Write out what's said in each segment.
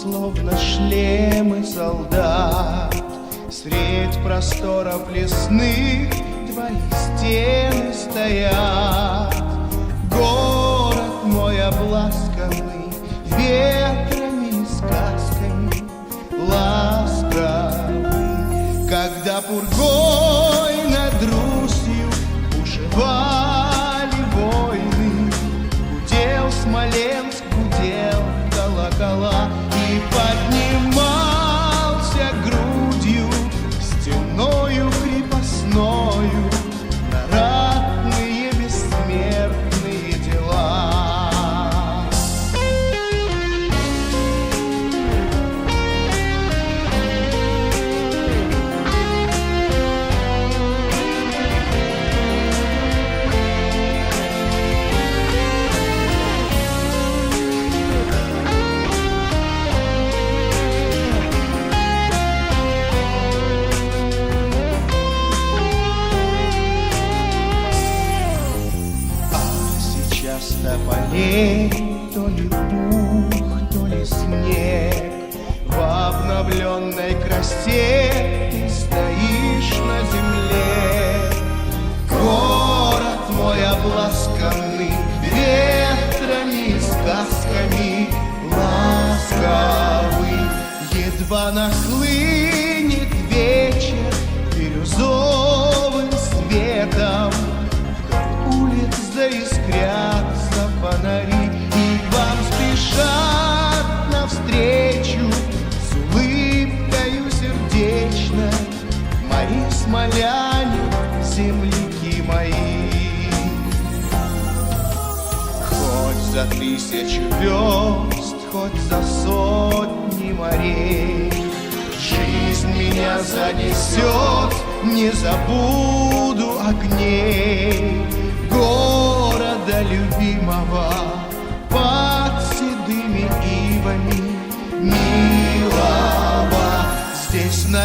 Словно шлемы солдат. Средь просторов лесных твои стены стоят. Город мой обласканный ветрами и сказками. Ласковый, когда пургой над Русью бушевали сейчас тополей то ли пух, то ли снег. В обновленной красе ты стоишь на земле. Город мой обласканный ветрами и сказками Ласковый. Едва нахлынет сердечной Мои смоляне, земляки мои. Хоть за тысячу верст, хоть за сотни морей Жизнь меня занесет, не забуду огней. Города любимого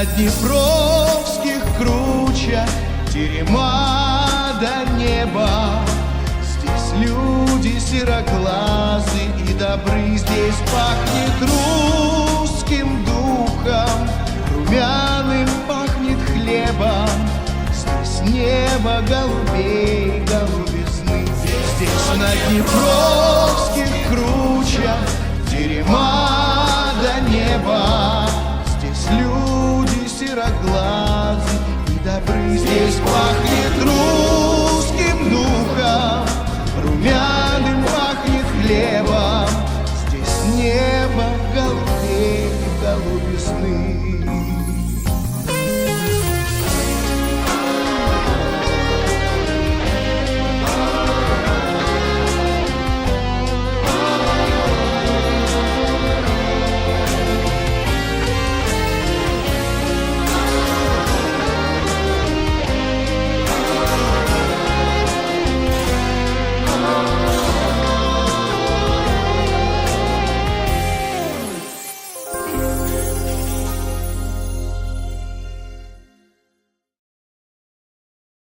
на Днепровских кручах терема до неба. Здесь люди сероглазы и добры Здесь пахнет русским духом Румяным пахнет хлебом. Здесь небо голубей, голубизны. Здесь на Днепровских кручах люди сероглазы и добры. Здесь пахнет русским духом Румяным пахнет хлебом. Здесь небо голубей, голубизны